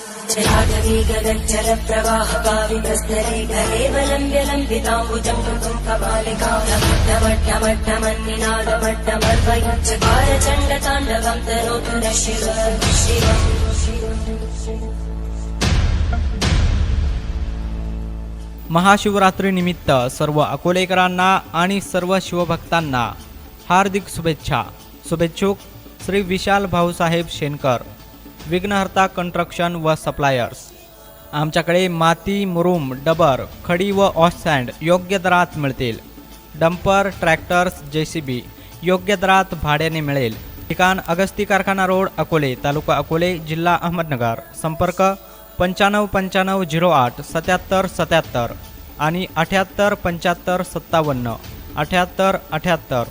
जलाधवी गगज्जलप्रवाहकावितस्तरे कलेवलम्ब्य कृतुम् कपालिका नमट्टमट्टमन्निनादमट्टमर्वयच्चकार चण्डताण्डवम् न शिव शिव महाशिवरात्रीनिमित्त सर्व अकोलेकरांना आणि सर्व शिवभक्तांना हार्दिक शुभेच्छा. शुभेच्छुक श्री विशाल भाऊसाहेब शेनकर विघ्नहर्ता कन्स्ट्रक्शन व सप्लायर्स आमच्याकडे माती मुरुम डबर खडी व ऑश सँड योग्य दरात मिळतील. Dumper tractors J C B योग्य दरात भाड्याने मिळेल. ठिकाण अगस्ती कारखाना रोड अकोले तालुका अकोले जिल्हा अहमदनगर. संपर्क पंच्याण्णव पंच्याण्णव झिरो आठ सत्याहत्तर सत्याहत्तर आणि अठ्याहत्तर पंच्याहत्तर सत्तावन्न. अठ्याहत्तर अठ्याहत्तर.